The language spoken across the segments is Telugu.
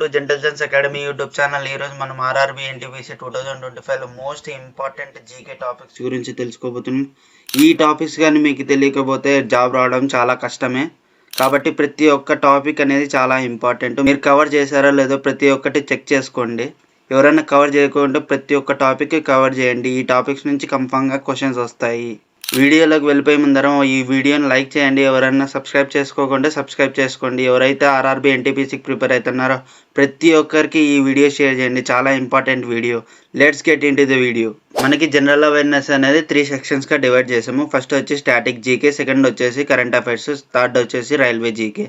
టు జెంటల్జన్స్ అకాడమీ యూట్యూబ్ ఛానల్ ఈ రోజు మనం RRB NTPC two thousand twenty ఫైవ్లో మోస్ట్ ఇంపార్టెంట్ జీకే టాపిక్స్ గురించి తెలుసుకోబోతున్నాం. ఈ టాపిక్స్ కానీ మీకు తెలియకపోతే జాబ్ రావడం చాలా కష్టమే. కాబట్టి ప్రతి ఒక్క టాపిక్ అనేది చాలా ఇంపార్టెంట్ మీరు కవర్ చేశారో లేదో ప్రతి ఒక్కటి చెక్ చేసుకోండి. ఎవరైనా కవర్ చేయకుండా ప్రతి ఒక్క టాపిక్ కవర్ చేయండి. ఈ టాపిక్స్ నుంచి కన్ఫామ్గా క్వశ్చన్స్ వస్తాయి. వీడియోలోకి వెళ్ళిపోయే ముందరం ఈ వీడియోని లైక్ చేయండి. ఎవరైనా సబ్స్క్రైబ్ చేసుకోకుండా సబ్స్క్రైబ్ చేసుకోండి. ఎవరైతే ఆర్ఆర్బీ ఎన్టీపీసీకి ప్రిపేర్ అవుతున్నారో ప్రతి ఒక్కరికి ఈ వీడియో షేర్ చేయండి. చాలా important video. Let's get into the video మనకి జనరల్ అవేర్నెస్ అనేది త్రీ సెక్షన్స్గా డివైడ్ చేసాము. ఫస్ట్ వచ్చి స్టాటిక్ జీకే సెకండ్ వచ్చేసి కరెంట్ అఫైర్స్ థర్డ్ వచ్చేసి రైల్వే జీకే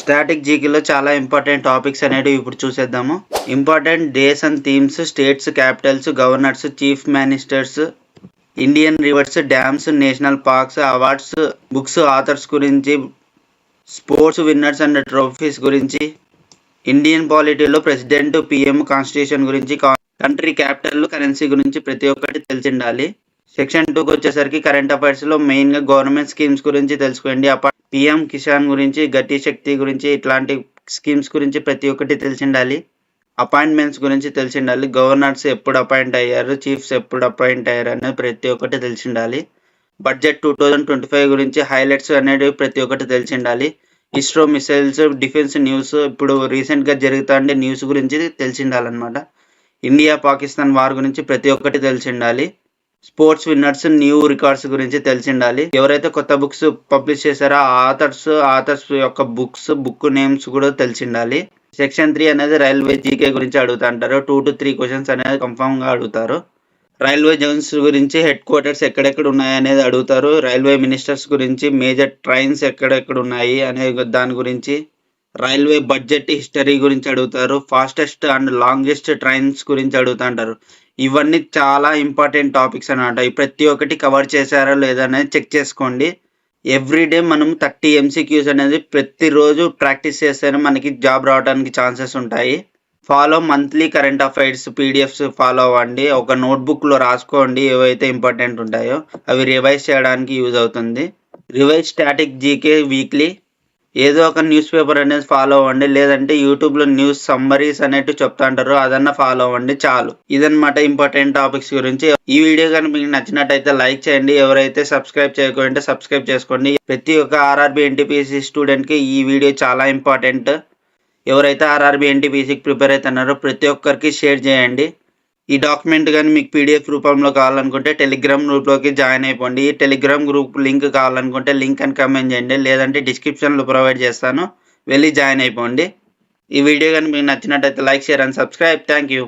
స్టాటిక్ జీకేలో చాలా ఇంపార్టెంట్ టాపిక్స్ అనేవి ఇప్పుడు చూసేద్దాము. Important days and themes states capitals governors chief ministers Indian rivers dams national parks awards books authors గురించి స్పోర్ట్స్ విన్నర్స్ అండ్ ట్రోఫీస్ గురించి ఇండియన్ పాలిటీలో ప్రెసిడెంట్ పిఎం కాన్స్టిట్యూషన్ గురించి కంట్రీ క్యాపిటల్ కరెన్సీ గురించి ప్రతి ఒక్కటి తెలిసిండాలి. సెక్షన్ టూకి వచ్చేసరికి కరెంట్ అఫైర్స్లో మెయిన్గా గవర్నమెంట్ స్కీమ్స్ గురించి తెలుసుకోండి. అప్ప పిఎం కిసాన్ గురించి గట్టి శక్తి గురించి ఇట్లాంటి స్కీమ్స్ గురించి ప్రతి ఒక్కటి తెలిసిండాలి. అపాయింట్మెంట్స్ గురించి తెలిసి ఉండాలి గవర్నర్స్ ఎప్పుడు అపాయింట్ అయ్యారు చీఫ్స్ ఎప్పుడు అపాయింట్ అయ్యారు అనేది ప్రతి ఒక్కటి తెలిసిండాలి. Budget two thousand twenty five గురించి హైలైట్స్ అనేవి ప్రతి ఒక్కటి తెలిసిండాలి. ఇస్రో మిసైల్స్ డిఫెన్స్ న్యూస్ ఇప్పుడు రీసెంట్గా జరుగుతుండే న్యూస్ గురించి తెలిసి ఉండాలన్నమాట ఇండియా పాకిస్తాన్ వార్ గురించి ప్రతి ఒక్కటి తెలిసిండాలి. స్పోర్ట్స్ విన్నర్స్ న్యూ రికార్డ్స్ గురించి తెలిసిండాలి. ఎవరైతే కొత్త బుక్స్ పబ్లిష్ చేశారో ఆ ఆథర్స్ ఆథర్స్ యొక్క బుక్స్ బుక్ నేమ్స్ కూడా తెలిసి ఉండాలి సెక్షన్ త్రీ అనేది రైల్వే జీకే గురించి అడుగుతుంటారు. టూ టు త్రీ క్వశ్చన్స్ అనేది కన్ఫామ్గా అడుగుతారు. రైల్వే జోన్స్ గురించి హెడ్ క్వార్టర్స్ ఎక్కడెక్కడ ఉన్నాయి అనేది అడుగుతారు. రైల్వే మినిస్టర్స్ గురించి మేజర్ ట్రైన్స్ ఎక్కడెక్కడ ఉన్నాయి అనే దాని గురించి రైల్వే బడ్జెట్ హిస్టరీ గురించి అడుగుతారు. ఫాస్టెస్ట్ అండ్ లాంగెస్ట్ ట్రైన్స్ గురించి అడుగుతుంటారు. ఇవన్నీ చాలా ఇంపార్టెంట్ టాపిక్స్ అనమాట ప్రతి ఒక్కటి కవర్ చేశారా లేదా అనేది చెక్ చేసుకోండి. ఎవ్రీడే మనం థర్టీ ఎంసీక్యూస్ అనేది ప్రతిరోజు ప్రాక్టీస్ చేస్తేనే మనకి జాబ్ రావడానికి ఛాన్సెస్ ఉంటాయి. Follow monthly current affairs PDFs follow అవ్వండి. ఒక నోట్బుక్లో రాసుకోండి ఏవైతే ఇంపార్టెంట్ ఉంటాయో అవి రివైజ్ చేయడానికి యూజ్ అవుతుంది. రివైజ్ స్టాటిక్ జీకే వీక్లీ ఏదో ఒక న్యూస్ పేపర్ అనేది ఫాలో అవ్వండి. లేదంటే యూట్యూబ్లో న్యూస్ సమ్మరీస్ అనేట్టు చెప్తాంటారు అదన్నా ఫాలో అవ్వండి చాలు. ఇదన్నమాట ఇంపార్టెంట్ టాపిక్స్ గురించి. ఈ వీడియో కానీ మీకు నచ్చినట్టయితే లైక్ చేయండి. ఎవరైతే సబ్స్క్రైబ్ చేయకుంటే సబ్స్క్రైబ్ చేసుకోండి. ప్రతి ఒక్క ఆర్ఆర్బి ఎన్టీపీసీ స్టూడెంట్కి ఈ వీడియో చాలా ఇంపార్టెంట్. ఎవరైతే ఆర్ఆర్బి ఎన్టీపీసీకి ప్రిపేర్ అవుతున్నారో ప్రతి ఒక్కరికి షేర్ చేయండి. ఈ డాక్యుమెంట్ కానీ మీకు పీడిఎఫ్ రూపంలో కావాలనుకుంటే టెలిగ్రామ్ గ్రూప్లోకి జాయిన్ అయిపోండి. ఈ టెలిగ్రామ్ గ్రూప్ లింక్ కావాలనుకుంటే లింక్ అని కమెంట్ చేయండి. లేదంటే డిస్క్రిప్షన్లో ప్రొవైడ్ చేస్తాను. వెళ్ళి జాయిన్ అయిపోండి. ఈ వీడియో కానీ మీకు నచ్చినట్టయితే like share and subscribe thank you